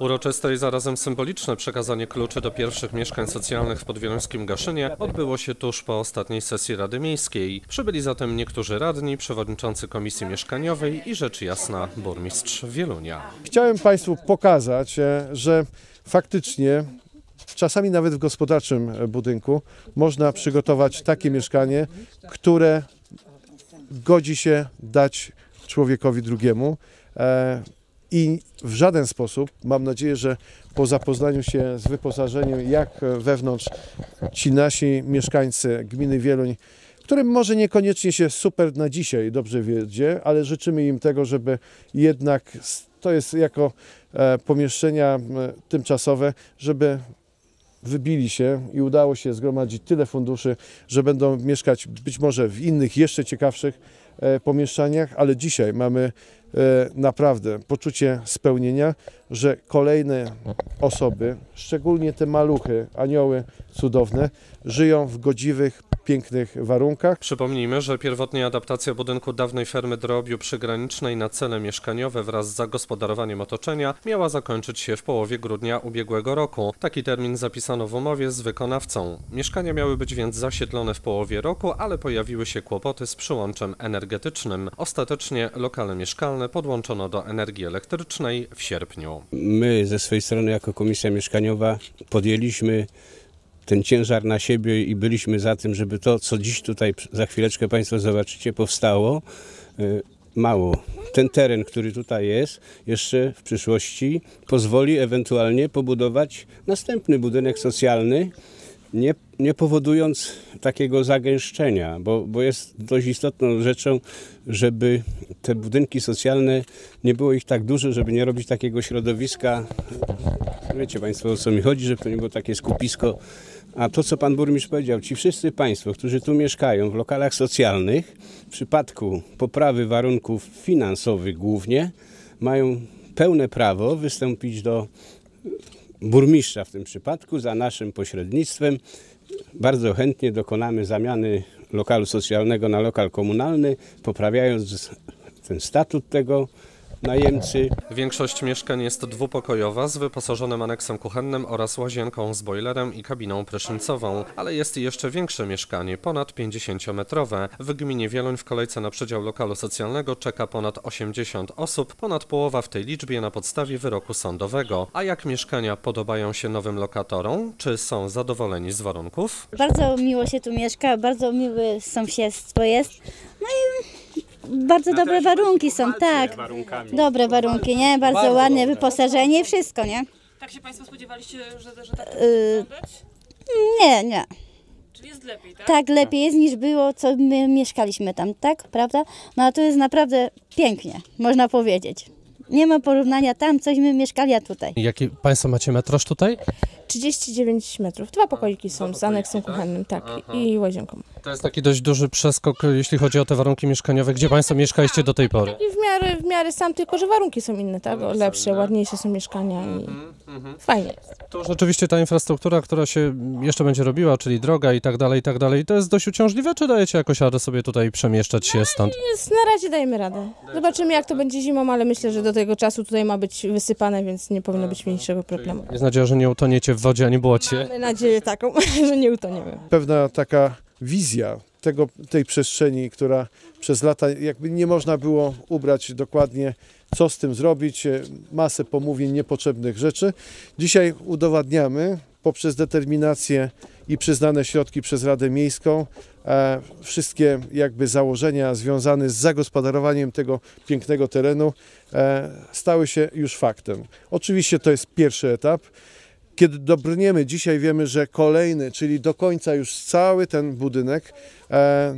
Uroczyste i zarazem symboliczne przekazanie kluczy do pierwszych mieszkań socjalnych w podwieluńskim Gaszynie odbyło się tuż po ostatniej sesji Rady Miejskiej. Przybyli zatem niektórzy radni, przewodniczący Komisji Mieszkaniowej i rzecz jasna burmistrz Wielunia. Chciałem Państwu pokazać, e, że faktycznie czasami nawet w gospodarczym e, budynku można przygotować takie mieszkanie, które godzi się dać człowiekowi drugiemu. I w żaden sposób, mam nadzieję, że po zapoznaniu się z wyposażeniem, jak wewnątrz ci nasi mieszkańcy gminy Wieluń, którym może niekoniecznie się super na dzisiaj dobrze wiedzie, ale życzymy im tego, żeby jednak to jest jako e, pomieszczenia tymczasowe, żeby wybili się i udało się zgromadzić tyle funduszy, że będą mieszkać być może w innych, jeszcze ciekawszych e, pomieszczeniach, ale dzisiaj mamy naprawdę poczucie spełnienia, że kolejne osoby, szczególnie te maluchy, anioły cudowne, żyją w godziwych, pięknych warunkach. Przypomnijmy, że pierwotnie adaptacja budynku dawnej fermy drobiu przygranicznej na cele mieszkaniowe wraz z zagospodarowaniem otoczenia miała zakończyć się w połowie grudnia ubiegłego roku. Taki termin zapisano w umowie z wykonawcą. Mieszkania miały być więc zasiedlone w połowie roku, ale pojawiły się kłopoty z przyłączem energetycznym. Ostatecznie lokale mieszkalne podłączono do energii elektrycznej w sierpniu. My ze swojej strony jako Komisja Mieszkaniowa podjęliśmy ten ciężar na siebie i byliśmy za tym, żeby to, co dziś tutaj za chwileczkę Państwo zobaczycie, powstało. Y, Mało. Ten teren, który tutaj jest, jeszcze w przyszłości pozwoli ewentualnie pobudować następny budynek socjalny, nie, nie powodując takiego zagęszczenia, bo, bo jest dość istotną rzeczą, żeby te budynki socjalne nie było ich tak dużo, żeby nie robić takiego środowiska. Wiecie Państwo o co mi chodzi, żeby to nie było takie skupisko. A to, co Pan Burmistrz powiedział, ci wszyscy Państwo, którzy tu mieszkają w lokalach socjalnych, w przypadku poprawy warunków finansowych głównie, mają pełne prawo wystąpić do burmistrza w tym przypadku za naszym pośrednictwem. Bardzo chętnie dokonamy zamiany lokalu socjalnego na lokal komunalny, poprawiając ten statut tego najemcy. Większość mieszkań jest dwupokojowa z wyposażonym aneksem kuchennym oraz łazienką z bojlerem i kabiną prysznicową, ale jest jeszcze większe mieszkanie, ponad 50-metrowe. W gminie Wieluń w kolejce na przedział lokalu socjalnego czeka ponad 80 osób, ponad połowa w tej liczbie na podstawie wyroku sądowego. A jak mieszkania podobają się nowym lokatorom? Czy są zadowoleni z warunków? Bardzo miło się tu mieszka, bardzo miłe sąsiedztwo jest. Bardzo dobre warunki są, tak. Dobre warunki, nie? Bardzo, ładne wyposażenie i wszystko, nie? Tak się Państwo spodziewaliście, że, że tak Yy, nie, nie. Czyli jest lepiej, tak? Tak lepiej jest niż było, co my mieszkaliśmy tam, tak? Prawda? No a tu jest naprawdę pięknie, można powiedzieć. Nie ma porównania tam, cośmy mieszkali, a tutaj. Jaki Państwo macie metraż tutaj? 39 metrów. Dwa pokoiki są z aneksem kuchennym, tak, i łazienką. To jest taki dość duży przeskok, jeśli chodzi o te warunki mieszkaniowe. Gdzie Państwo mieszkaliście do tej pory? I w miarę, w miarę sam, tylko że warunki są inne, tak? Lepsze, ładniejsze są mieszkania i fajnie. To rzeczywiście ta infrastruktura, która się jeszcze będzie robiła, czyli droga i tak dalej, i tak dalej, to jest dość uciążliwe, czy dajecie jakoś radę sobie tutaj przemieszczać się stąd? Jest, na razie dajemy radę. Zobaczymy jak to będzie zimą, ale myślę, że do tego czasu tutaj ma być wysypane, więc nie powinno być mniejszego problemu. Jest nadzieja, że nie utoniecie w wodzie ani błocie. Mamy nadzieję taką, że nie utoniemy. pewna taka wizja tego, tej przestrzeni, która przez lata jakby nie można było ubrać dokładnie, co z tym zrobić, e, masę pomówień, niepotrzebnych rzeczy. Dzisiaj udowadniamy poprzez determinację i przyznane środki przez Radę Miejską e, wszystkie jakby założenia związane z zagospodarowaniem tego pięknego terenu e, stały się już faktem. Oczywiście to jest pierwszy etap. Kiedy dobrniemy, dzisiaj wiemy, że kolejny, czyli do końca już cały ten budynek, e,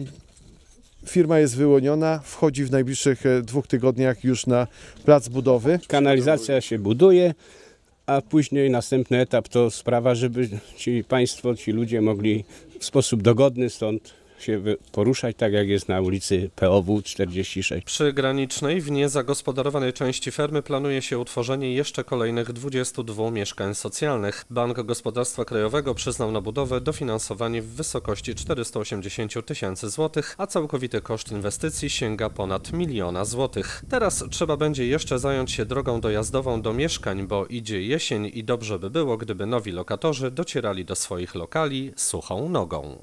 firma jest wyłoniona, wchodzi w najbliższych e, dwóch tygodniach już na plac budowy. Kanalizacja się buduje, a później następny etap to sprawa, żeby ci państwo, ci ludzie mogli w sposób dogodny stąd się poruszać tak jak jest na ulicy POW 46. Przy granicznej w niezagospodarowanej części fermy planuje się utworzenie jeszcze kolejnych 22 mieszkań socjalnych. Bank Gospodarstwa Krajowego przyznał na budowę dofinansowanie w wysokości 480 tysięcy złotych, a całkowity koszt inwestycji sięga ponad miliona złotych. Teraz trzeba będzie jeszcze zająć się drogą dojazdową do mieszkań, bo idzie jesień i dobrze by było, gdyby nowi lokatorzy docierali do swoich lokali suchą nogą.